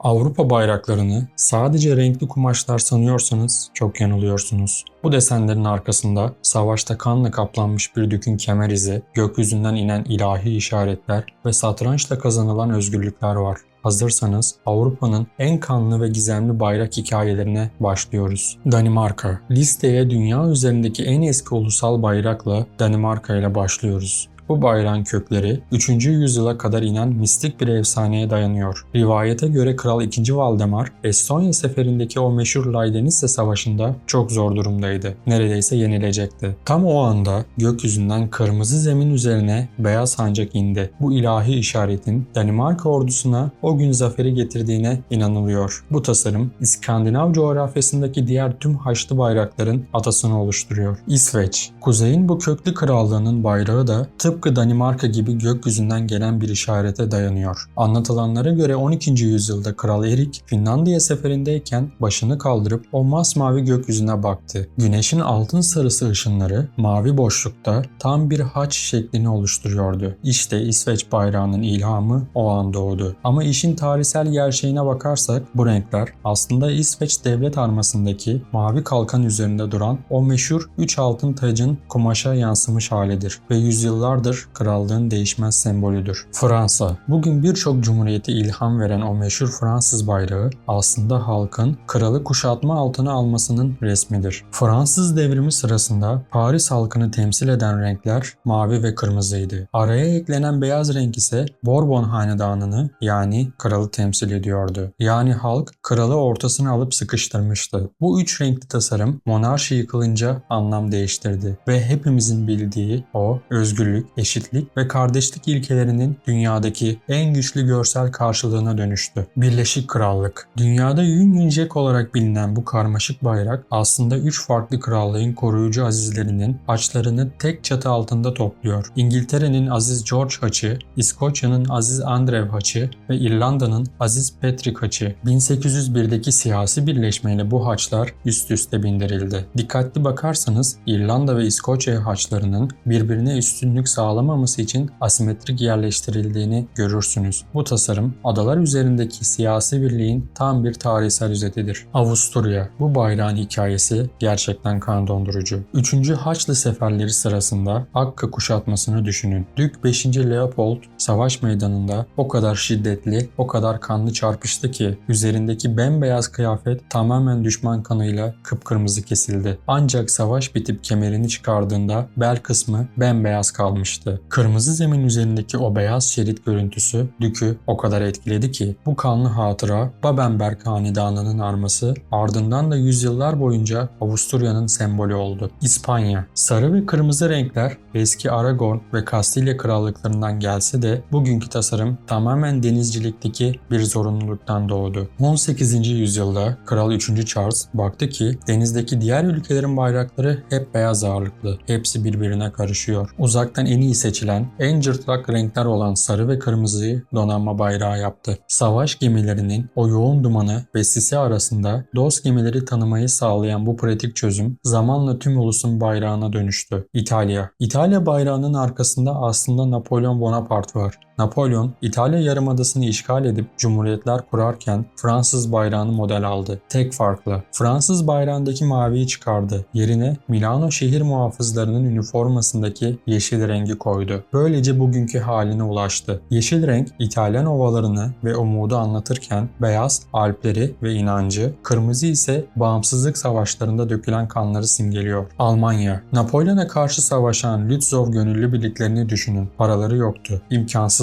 Avrupa bayraklarını sadece renkli kumaşlar sanıyorsanız çok yanılıyorsunuz. Bu desenlerin arkasında savaşta kanla kaplanmış bir dükün kemer izi, gökyüzünden inen ilahi işaretler ve satrançla kazanılan özgürlükler var. Hazırsanız Avrupa'nın en kanlı ve gizemli bayrak hikayelerine başlıyoruz. Danimarka. Listeye dünya üzerindeki en eski ulusal bayrakla Danimarka ile başlıyoruz. Bu bayrağın kökleri 3. yüzyıla kadar inen mistik bir efsaneye dayanıyor. Rivayete göre Kral 2. Valdemar, Estonya seferindeki o meşhur Leydenisse Savaşı'nda çok zor durumdaydı. Neredeyse yenilecekti. Tam o anda gökyüzünden kırmızı zemin üzerine beyaz sancak indi. Bu ilahi işaretin Danimarka ordusuna o gün zaferi getirdiğine inanılıyor. Bu tasarım İskandinav coğrafyasındaki diğer tüm haçlı bayrakların atasını oluşturuyor. İsveç, kuzeyin bu köklü krallığının bayrağı da tıpkı Danimarka gibi gökyüzünden gelen bir işarete dayanıyor. Anlatılanlara göre 12. yüzyılda Kral Erik Finlandiya seferindeyken başını kaldırıp o masmavi gökyüzüne baktı. Güneşin altın sarısı ışınları mavi boşlukta tam bir haç şeklini oluşturuyordu. İşte İsveç bayrağının ilhamı o an doğdu. Ama işin tarihsel gerçeğine bakarsak bu renkler aslında İsveç devlet armasındaki mavi kalkan üzerinde duran o meşhur 3 altın tacın kumaşa yansımış halidir ve yüzyıllardır krallığın değişmez sembolüdür. Fransa Bugün birçok cumhuriyete ilham veren o meşhur Fransız bayrağı aslında halkın kralı kuşatma altına almasının resmidir. Fransız devrimi sırasında Paris halkını temsil eden renkler mavi ve kırmızıydı. Araya eklenen beyaz renk ise Bourbon hanedanını yani kralı temsil ediyordu. Yani halk kralı ortasına alıp sıkıştırmıştı. Bu üç renkli tasarım monarşi yıkılınca anlam değiştirdi ve hepimizin bildiği o özgürlük, eşitlik ve kardeşlik ilkelerinin dünyadaki en güçlü görsel karşılığına dönüştü. Birleşik Krallık Dünyada Union Jack olarak bilinen bu karmaşık bayrak aslında üç farklı krallığın koruyucu azizlerinin haçlarını tek çatı altında topluyor. İngiltere'nin Aziz George haçı, İskoçya'nın Aziz Andrew haçı ve İrlanda'nın Aziz Patrick haçı. 1801'deki siyasi birleşmeyle bu haçlar üst üste bindirildi. Dikkatli bakarsanız İrlanda ve İskoçya haçlarının birbirine üstünlük sağlamaması için asimetrik yerleştirildiğini görürsünüz. Bu tasarım adalar üzerindeki siyasi birliğin tam bir tarihsel özetidir. Avusturya Bu bayrağın hikayesi gerçekten kan dondurucu. 3. Haçlı seferleri sırasında Akka kuşatmasını düşünün. Dük 5. Leopold savaş meydanında o kadar şiddetli, o kadar kanlı çarpıştı ki üzerindeki bembeyaz kıyafet tamamen düşman kanıyla kıpkırmızı kesildi. Ancak savaş bitip kemerini çıkardığında bel kısmı bembeyaz kalmıştı. Kırmızı zemin üzerindeki o beyaz şerit görüntüsü Dük'ü o kadar etkiledi ki bu kanlı hatıra Babenberg hanedanının arması ardından da yüzyıllar boyunca Avusturya'nın sembolü oldu. İspanya Sarı ve kırmızı renkler eski Aragon ve Kastilya krallıklarından gelse de bugünkü tasarım tamamen denizcilikteki bir zorunluluktan doğdu. 18. yüzyılda Kral 3. Charles baktı ki denizdeki diğer ülkelerin bayrakları hep beyaz ağırlıklı. Hepsi birbirine karışıyor. Uzaktan en iyi seçilen, en cırtlak renkler olan sarı ve kırmızıyı donanma bayrağı yaptı. Savaş gemilerinin o yoğun dumanı ve sisi arasında dost gemileri tanımayı sağlayan bu pratik çözüm zamanla tüm ulusun bayrağına dönüştü. İtalya İtalya bayrağının arkasında aslında Napolyon Bonaparte var. Napolyon, İtalya yarımadasını işgal edip cumhuriyetler kurarken Fransız bayrağını model aldı. Tek farklı, Fransız bayrağındaki maviyi çıkardı. Yerine Milano şehir muhafızlarının üniformasındaki yeşil rengi koydu. Böylece bugünkü haline ulaştı. Yeşil renk İtalyan ovalarını ve umudu anlatırken beyaz Alpleri ve inancı, kırmızı ise bağımsızlık savaşlarında dökülen kanları simgeliyor. Almanya, Napolyon'a karşı savaşan Lützow gönüllü birliklerini düşünün. Paraları yoktu.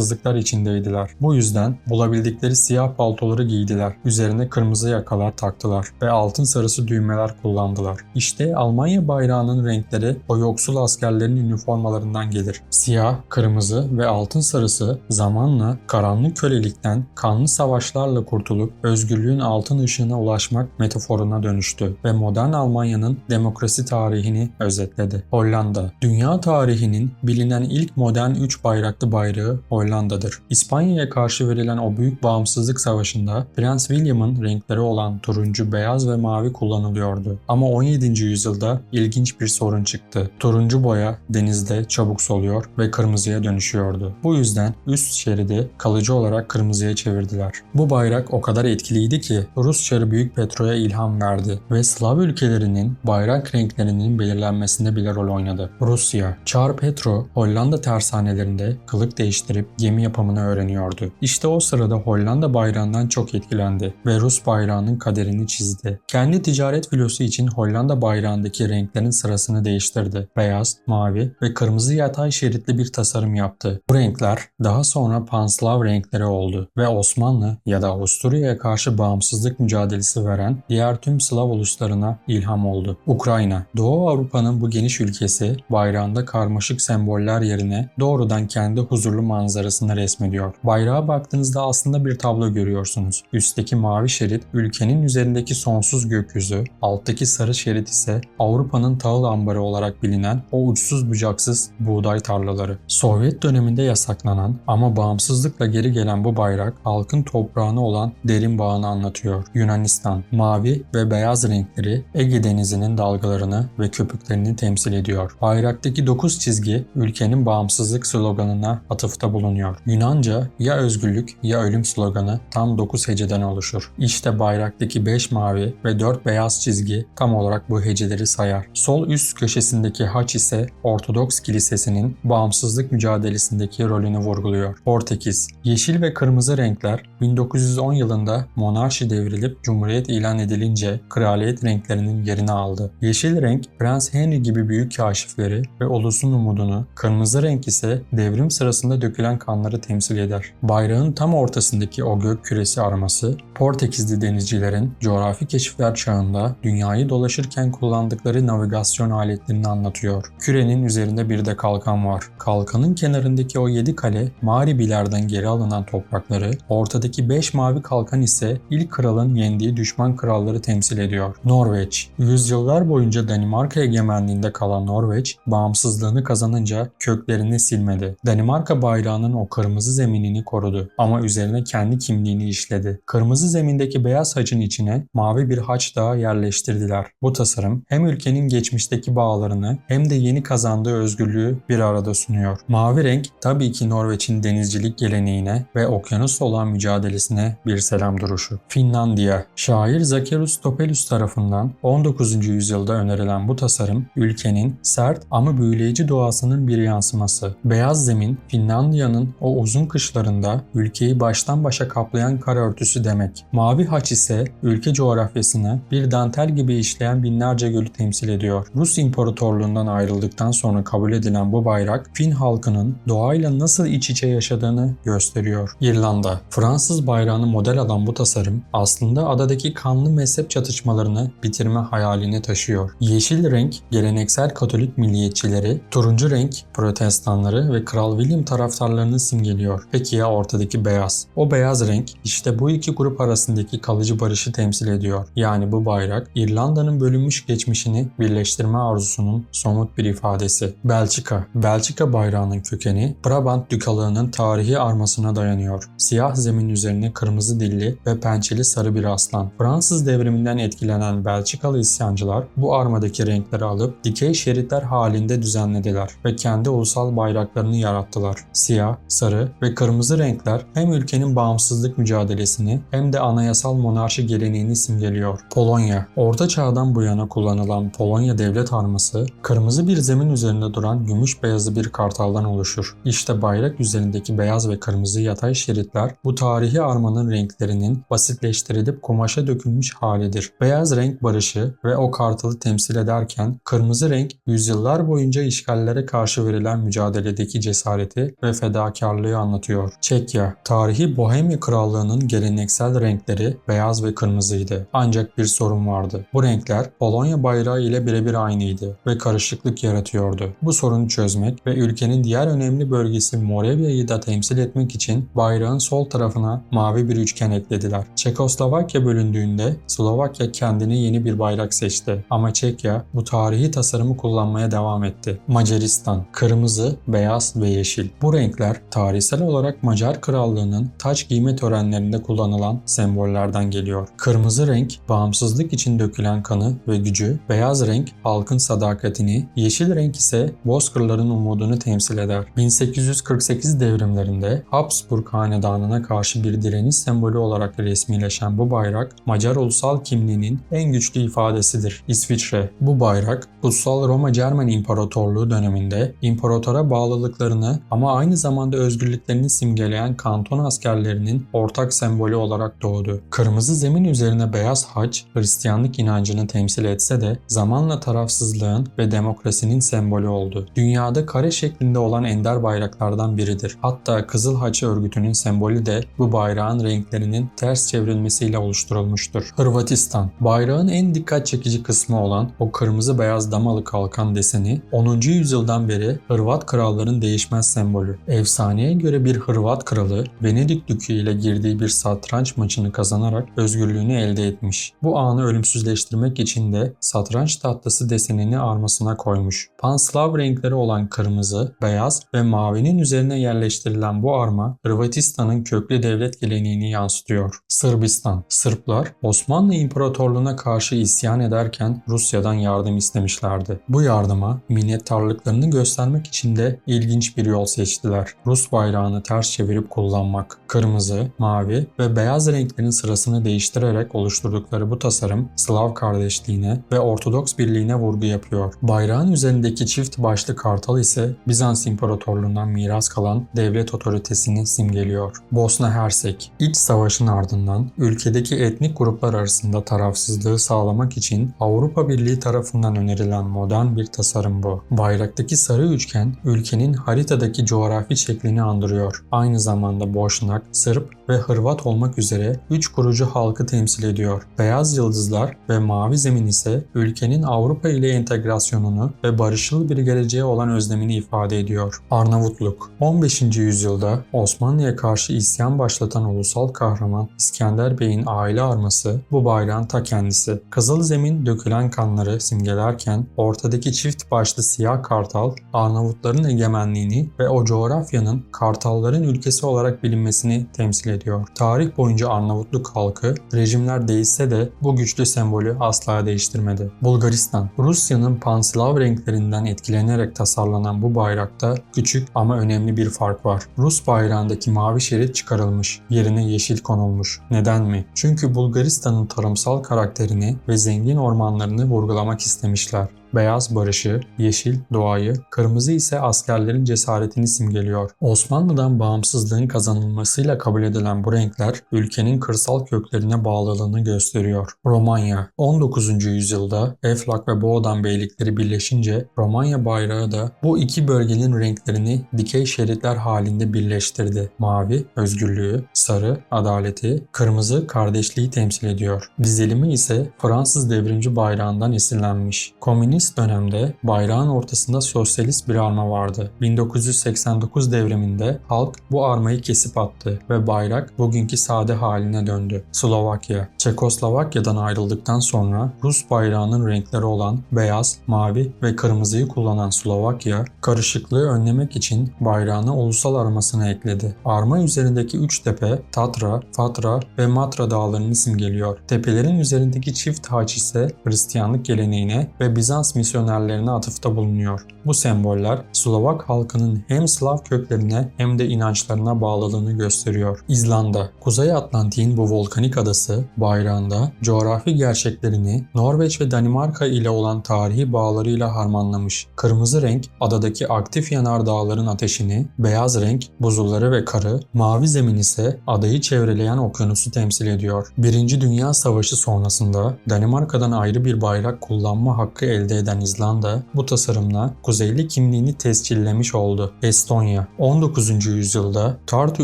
İmkansızlıklar içindeydiler. Bu yüzden bulabildikleri siyah paltoları giydiler. Üzerine kırmızı yakalar taktılar ve altın sarısı düğmeler kullandılar. İşte Almanya bayrağının renkleri o yoksul askerlerin üniformalarından gelir. Siyah, kırmızı ve altın sarısı zamanla karanlık kölelikten kanlı savaşlarla kurtulup özgürlüğün altın ışığına ulaşmak metaforuna dönüştü ve modern Almanya'nın demokrasi tarihini özetledi. Hollanda, dünya tarihinin bilinen ilk modern üç bayraklı bayrağı Hollanda'dır. İspanya'ya karşı verilen o büyük bağımsızlık savaşında Prens William'ın renkleri olan turuncu, beyaz ve mavi kullanılıyordu. Ama 17. yüzyılda ilginç bir sorun çıktı. Turuncu boya denizde çabuk soluyor oluyor ve kırmızıya dönüşüyordu. Bu yüzden üst şeridi kalıcı olarak kırmızıya çevirdiler. Bu bayrak o kadar etkiliydi ki Rus Çarı Büyük Petro'ya ilham verdi ve Slav ülkelerinin bayrak renklerinin belirlenmesinde bile rol oynadı. Rusya, Çar Petro, Hollanda tersanelerinde kılık değiştirip gemi yapımını öğreniyordu. İşte o sırada Hollanda bayrağından çok etkilendi ve Rus bayrağının kaderini çizdi. Kendi ticaret filosu için Hollanda bayrağındaki renklerin sırasını değiştirdi. Beyaz, mavi ve kırmızı yatay şeritli bir tasarım yaptı. Bu renkler daha sonra Panslav renkleri oldu ve Osmanlı ya da Avusturya'ya karşı bağımsızlık mücadelesi veren diğer tüm Slav uluslarına ilham oldu. Ukrayna, Doğu Avrupa'nın bu geniş ülkesi bayrağında karmaşık semboller yerine doğrudan kendi huzurlu manzarasını resmediyor. Bayrağa baktığınızda aslında bir tablo görüyorsunuz. Üstteki mavi şerit ülkenin üzerindeki sonsuz gökyüzü, alttaki sarı şerit ise Avrupa'nın tahıl ambarı olarak bilinen o uçsuz bucaksız buğday tarlaları. Sovyet döneminde yasaklanan ama bağımsızlıkla geri gelen bu bayrak halkın toprağına olan derin bağını anlatıyor. Yunanistan, mavi ve beyaz renkleri Ege Denizi'nin dalgalarını ve köpüklerini temsil ediyor. Bayraktaki 9 çizgi ülkenin bağımsızlık sloganına atıfta bulunuyor. Yunanca ya özgürlük ya ölüm sloganı tam 9 heceden oluşur. İşte bayraktaki 5 mavi ve 4 beyaz çizgi tam olarak bu heceleri sayar. Sol üst köşesindeki haç ise Ortodoks Kilisesi'nin bağımsızlık mücadelesindeki rolünü vurguluyor. Portekiz, yeşil ve kırmızı renkler 1910 yılında monarşi devrilip cumhuriyet ilan edilince kraliyet renklerinin yerini aldı. Yeşil renk Prens Henry gibi büyük kaşifleri ve ulusun umudunu, kırmızı renk ise devrim sırasında dökülen kanları temsil eder. Bayrağın tam ortasındaki o gök küresi arması Portekizli denizcilerin coğrafi keşifler çağında dünyayı dolaşırken kullandıkları navigasyon aletlerini anlatıyor. Kürenin üzerinde bir de kalkan var. Kalkanın kenarındaki o 7 kale Mağribilerden geri alınan toprakları, ortadaki 5 mavi kalkan ise ilk kralın yendiği düşman kralları temsil ediyor. Norveç, yüzyıllar boyunca Danimarka egemenliğinde kalan Norveç, bağımsızlığını kazanınca köklerini silmedi. Danimarka bayrağının o kırmızı zeminini korudu ama üzerine kendi kimliğini işledi. Kırmızı zemindeki beyaz haçın içine mavi bir haç daha yerleştirdiler. Bu tasarım hem ülkenin geçmişteki bağlarını hem de yeni kazandığı özgürlüğü bir arada sunuyor. Mavi renk tabii ki Norveç'in denizcilik geleneğine ve okyanusla olan mücadelesine bir selam duruşu. Finlandiya, şair Zakerus Topelius tarafından 19. yüzyılda önerilen bu tasarım ülkenin sert ama büyüleyici doğasının bir yansıması. Beyaz zemin Finlandiya'nın o uzun kışlarında ülkeyi baştan başa kaplayan kar örtüsü demek. Mavi haç ise ülke coğrafyasını bir dantel gibi işleyen binlerce gölü temsil ediyor. Rus İmparatorluğundan ayrıldıktan sonra kabul edilen bu bayrak Fin halkının doğayla nasıl iç içe yaşadığını gösteriyor. İrlanda, Fransız bayrağını model alan bu tasarım aslında adadaki kanlı mezhep çatışmalarını bitirme hayalini taşıyor. Yeşil renk geleneksel Katolik milliyetçileri, turuncu renk protestanları ve Kral William taraftarlarını simgeliyor. Peki ya ortadaki beyaz? O beyaz renk işte bu iki grup arasındaki kalıcı barışı temsil ediyor. Yani bu bayrak İrlanda'nın bölünmüş geçmişini birleştirme arzusunun somut bir ifadesi. Belçika, Belçika bayrağının kökeni Brabant Dükalığının tarihi armasına dayanıyor. Siyah zemin üzerine kırmızı dilli ve pençeli sarı bir aslan. Fransız devriminden etkilenen Belçikalı isyancılar bu armadaki renkleri alıp dikey şeritler halinde düzenlediler ve kendi ulusal bayraklarını yarattılar. Siyah, sarı ve kırmızı renkler hem ülkenin bağımsızlık mücadelesini hem de anayasal monarşi geleneğini simgeliyor. Polonya, Orta Çağ'dan bu yana kullanılan Polonya devlet arması, kırmızı bir zemin üzerinde duran gümüş beyazı bir kartaldan oluşur. İşte bayrak üzerindeki beyaz ve kırmızı yatay şeritler bu tarihi armanın renklerinin basitleştirilip kumaşa dökülmüş halidir. Beyaz renk barışı ve o kartalı temsil ederken kırmızı renk yüzyıllar boyunca işgallere karşı verilen mücadeledeki cesareti ve fedakarlığı anlatıyor. Çekya, tarihi Bohemya Krallığı'nın geleneksel renkleri beyaz ve kırmızıydı. Ancak bir sorun vardı. Bu renkler Polonya bayrağı ile birebir aynıydı ve karışıklık yaratıyordu. Bu sorunu çözmek ve ülkenin diğer önemli bölgesi Moravya'yı da temsil etmek için bayrağın sol tarafına mavi bir üçgen eklediler. Çekoslovakya bölündüğünde Slovakya kendine yeni bir bayrak seçti ama Çekya bu tarihi tasarımı kullanmaya devam etti. Macaristan, kırmızı, beyaz ve yeşil. Bu renkler tarihsel olarak Macar Krallığı'nın taç giyme törenlerinde kullanılan sembollerden geliyor. Kırmızı renk bağımsızlık için dökülen kanı ve gücü, beyaz renk halkın sadakatini, yeşil renk ise bozkırların umudunu temsil eder. 1848 devrimlerinde Habsburg hanedanına karşı bir direniş sembolü olarak resmileşen bu bayrak, Macar ulusal kimliğinin en güçlü ifadesidir. İsviçre, bu bayrak, Kutsal Roma Cermen İmparatorluğu döneminde imparatora bağlılıklarını ama aynı zamanda özgürlüklerini simgeleyen kanton askerlerinin ortak sembolü olarak doğdu. Kırmızı zemin üzerine beyaz haç, Hristiyanlık inancını temsil etse de zamanla tarafsızlığın ve demokrasinin sembolü oldu. Dünyada kare şeklinde olan ender bayraklardan biridir. Hatta Kızıl Haç örgütünün sembolü de bu bayrağın renklerinin ters çevrilmesiyle oluşturulmuştur. Hırvatistan, bayrağın en dikkat çekici kısmı olan o kırmızı beyaz damalı kalkan deseni 10. yüzyıldan beri Hırvat kralların değişmez sembolü. Efsaneye göre bir Hırvat kralı Venedik dükü ile girdiği bir satranç maçını kazanarak özgürlüğünü elde etmiş. Bu anı ölümsüzleştirmek için de satranç tahtası desenini armasına koymuş. Panslav renkleri olan kırmızı, beyaz ve mavinin üzerine yerleştirilen bu arma Hırvatistan'ın köklü devlet geleneğini yansıtıyor. Sırbistan, Sırplar Osmanlı İmparatorluğu'na karşı isyan ederken Rusya'dan yardım istemişlerdi. Bu yardıma minnettarlıklarını göstermek için de ilginç bir yol seçtiler. Rus bayrağını ters çevirip kullanmak. Kırmızı, mavi ve beyaz renklerin sırasını değiştirerek oluşturdukları bu tasarım Slav kardeşliğine ve Ortodoks birliğine vurgu yapıyor. Bayrağın üzerindeki çift başlı kartal ise Bizans İmparatorluğundan miras kalan devlet otoritesini simgeliyor. Bosna Hersek, iç savaşın ardından ülkedeki etnik gruplar arasında tarafsızlığı sağlamak için Avrupa Birliği tarafından önerilen modern bir tasarım bu. Bayraktaki sarı üçgen ülkenin haritadaki coğrafi şeklini andırıyor. Aynı zamanda Boşnak, Sırp ve Hırvat olmak üzere üç kurucu halkı temsil ediyor. Beyaz yıldızlar ve mavi zemin ise ülkenin Avrupa ile entegrasyonunu ve barışçıl bir geleceğe olan özlemini ifade ediyor. Arnavutluk 15. yüzyılda Osmanlı'ya karşı isyan başlatan ulusal kahraman İskender Bey'in aile arması bu bayrağın ta kendisi. Kızıl zemin dökülen kanları simgelerken ortadaki çift başlı siyah kartal Arnavutların egemenliğini ve o coğrafyanın kartalların ülkesi olarak bilinmesini temsil ediyor. Tarih boyunca Arnavutluk halkı rejimler değişse de bu güçlü sembolü asla değiştirmedi. Bulgaristan, Rusya'nın panslav renklerinden etkilenerek tasarlanan bu bayrakta küçük ama önemli bir fark var. Rus bayrağındaki mavi şerit çıkarılmış, yerine yeşil konulmuş. Neden mi? Çünkü Bulgaristan'ın tarımsal karakterini ve zengin ormanlarını vurgulamak istemişler. Beyaz barışı, yeşil doğayı, kırmızı ise askerlerin cesaretini simgeliyor. Osmanlı'dan bağımsızlığın kazanılmasıyla kabul edilen bu renkler ülkenin kırsal köklerine bağlılığını gösteriyor. Romanya 19. yüzyılda Eflak ve Boğdan beylikleri birleşince Romanya bayrağı da bu iki bölgenin renklerini dikey şeritler halinde birleştirdi. Mavi özgürlüğü, sarı adaleti, kırmızı kardeşliği temsil ediyor. Dizilimi ise Fransız devrimci bayrağından esinlenmiş. Komünist Komünist dönemde bayrağın ortasında sosyalist bir arma vardı. 1989 devriminde halk bu armayı kesip attı ve bayrak bugünkü sade haline döndü. Slovakya Çekoslovakya'dan ayrıldıktan sonra Rus bayrağının renkleri olan beyaz, mavi ve kırmızıyı kullanan Slovakya, karışıklığı önlemek için bayrağına ulusal armasını ekledi. Arma üzerindeki üç tepe Tatra, Fatra ve Matra dağlarını simgeliyor. Tepelerin üzerindeki çift haç ise Hristiyanlık geleneğine ve Bizans misyonerlerine atıfta bulunuyor. Bu semboller Slovak halkının hem Slav köklerine hem de inançlarına bağlılığını gösteriyor. İzlanda, Kuzey Atlantik'in bu volkanik adası bayrağında coğrafi gerçeklerini Norveç ve Danimarka ile olan tarihi bağlarıyla harmanlamış. Kırmızı renk adadaki aktif yanardağların ateşini, beyaz renk buzulları ve karı, mavi zemin ise adayı çevreleyen okyanusu temsil ediyor. Birinci Dünya Savaşı sonrasında Danimarka'dan ayrı bir bayrak kullanma hakkı elde eden İzlanda bu tasarımla kuzeyli kimliğini tescillemiş oldu. Estonya 19. yüzyılda Tartu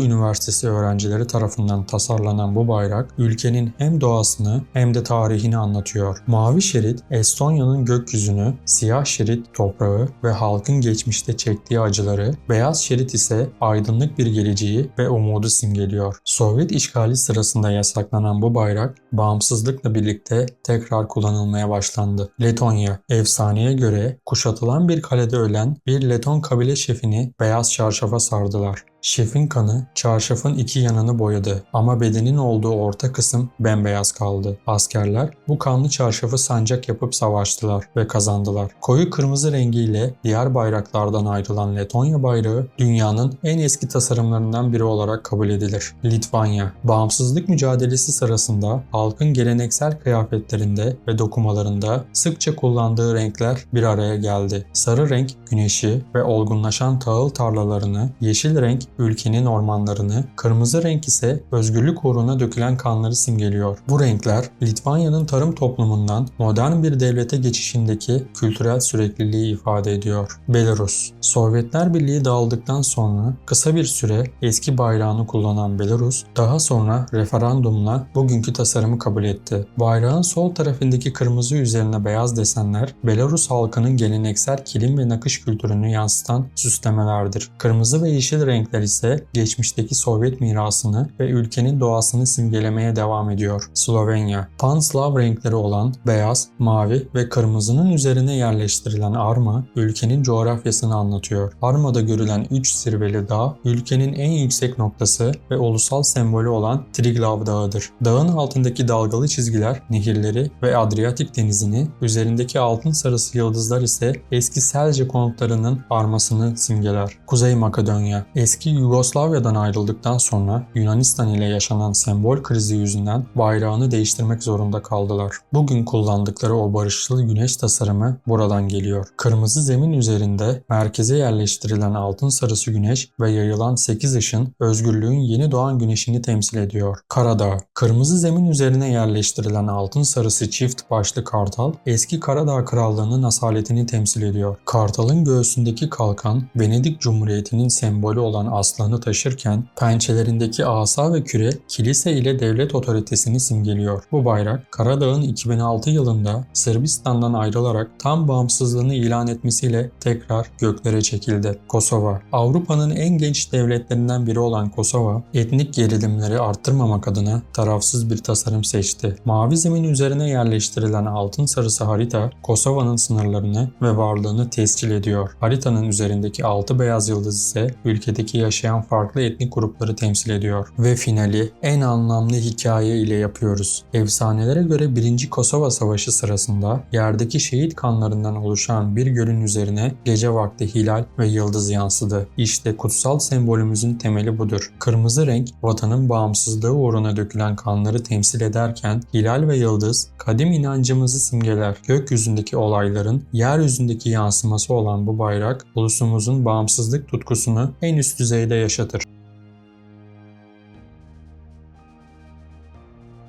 Üniversitesi öğrencileri tarafından tasarlanan bu bayrak ülkenin hem doğasını hem de tarihini anlatıyor. Mavi şerit Estonya'nın gökyüzünü, siyah şerit toprağı ve halkın geçmişte çektiği acıları, beyaz şerit ise aydınlık bir geleceği ve umudu simgeliyor. Sovyet işgali sırasında yasaklanan bu bayrak bağımsızlıkla birlikte tekrar kullanılmaya başlandı. Letonya efsaneye göre kuşatılan bir kalede ölen bir Leton kabile şefini beyaz çarşafa sardılar. Şefin kanı çarşafın iki yanını boyadı ama bedenin olduğu orta kısım bembeyaz kaldı. Askerler bu kanlı çarşafı sancak yapıp savaştılar ve kazandılar. Koyu kırmızı rengiyle diğer bayraklardan ayrılan Letonya bayrağı dünyanın en eski tasarımlarından biri olarak kabul edilir. Litvanya, bağımsızlık mücadelesi sırasında halkın geleneksel kıyafetlerinde ve dokumalarında sıkça kullandığı renkler bir araya geldi. Sarı renk güneşi ve olgunlaşan tahıl tarlalarını, yeşil renk ülkenin ormanlarını, kırmızı renk ise özgürlük uğruna dökülen kanları simgeliyor. Bu renkler Litvanya'nın tarım toplumundan modern bir devlete geçişindeki kültürel sürekliliği ifade ediyor. Belarus Sovyetler Birliği dağıldıktan sonra kısa bir süre eski bayrağını kullanan Belarus, daha sonra referandumla bugünkü tasarımı kabul etti. Bayrağın sol tarafındaki kırmızı üzerine beyaz desenler, Belarus halkının geleneksel kilim ve nakış kültürünü yansıtan süslemelerdir. Kırmızı ve yeşil renkler ise geçmişteki Sovyet mirasını ve ülkenin doğasını simgelemeye devam ediyor. Slovenya, Pan-Slav renkleri olan beyaz, mavi ve kırmızının üzerine yerleştirilen arma, ülkenin coğrafyasını anlatıyor. Armada görülen 3 zirveli dağ, ülkenin en yüksek noktası ve ulusal sembolü olan Triglav Dağı'dır. Dağın altındaki dalgalı çizgiler, nehirleri ve Adriyatik denizini, üzerindeki altın sarısı yıldızlar ise eski Selce konutlarının armasını simgeler. Kuzey Makedonya, eski Yugoslavya'dan ayrıldıktan sonra Yunanistan ile yaşanan sembol krizi yüzünden bayrağını değiştirmek zorunda kaldılar. Bugün kullandıkları o barışçıl güneş tasarımı buradan geliyor. Kırmızı zemin üzerinde merkeze yerleştirilen altın sarısı güneş ve yayılan 8 ışın özgürlüğün yeni doğan güneşini temsil ediyor. Karadağ, kırmızı zemin üzerine yerleştirilen altın sarısı çift başlı kartal eski Karadağ Krallığı'nın asaletini temsil ediyor. Kartalın göğsündeki kalkan Venedik Cumhuriyeti'nin sembolü olan aslanı taşırken pençelerindeki asa ve küre kilise ile devlet otoritesini simgeliyor. Bu bayrak Karadağ'ın 2006 yılında Sırbistan'dan ayrılarak tam bağımsızlığını ilan etmesiyle tekrar göklere çekildi. Kosova, Avrupa'nın en genç devletlerinden biri olan Kosova, etnik gerilimleri arttırmamak adına tarafsız bir tasarım seçti. Mavi zemin üzerine yerleştirilen altın sarısı harita, Kosova'nın sınırlarını ve varlığını tescil ediyor. Haritanın üzerindeki altı beyaz yıldız ise ülkedeki yaşayan farklı etnik grupları temsil ediyor. Ve finali en anlamlı hikaye ile yapıyoruz. Efsanelere göre 1. Kosova Savaşı sırasında yerdeki şehit kanlarından oluşan bir gölün üzerine gece vakti hilal ve yıldız yansıdı. İşte kutsal sembolümüzün temeli budur. Kırmızı renk vatanın bağımsızlığı uğruna dökülen kanları temsil ederken hilal ve yıldız kadim inancımızı simgeler. Gökyüzündeki olayların yeryüzündeki yansıması olan bu bayrak ulusumuzun bağımsızlık tutkusunu en üst düzeyde yaşatır.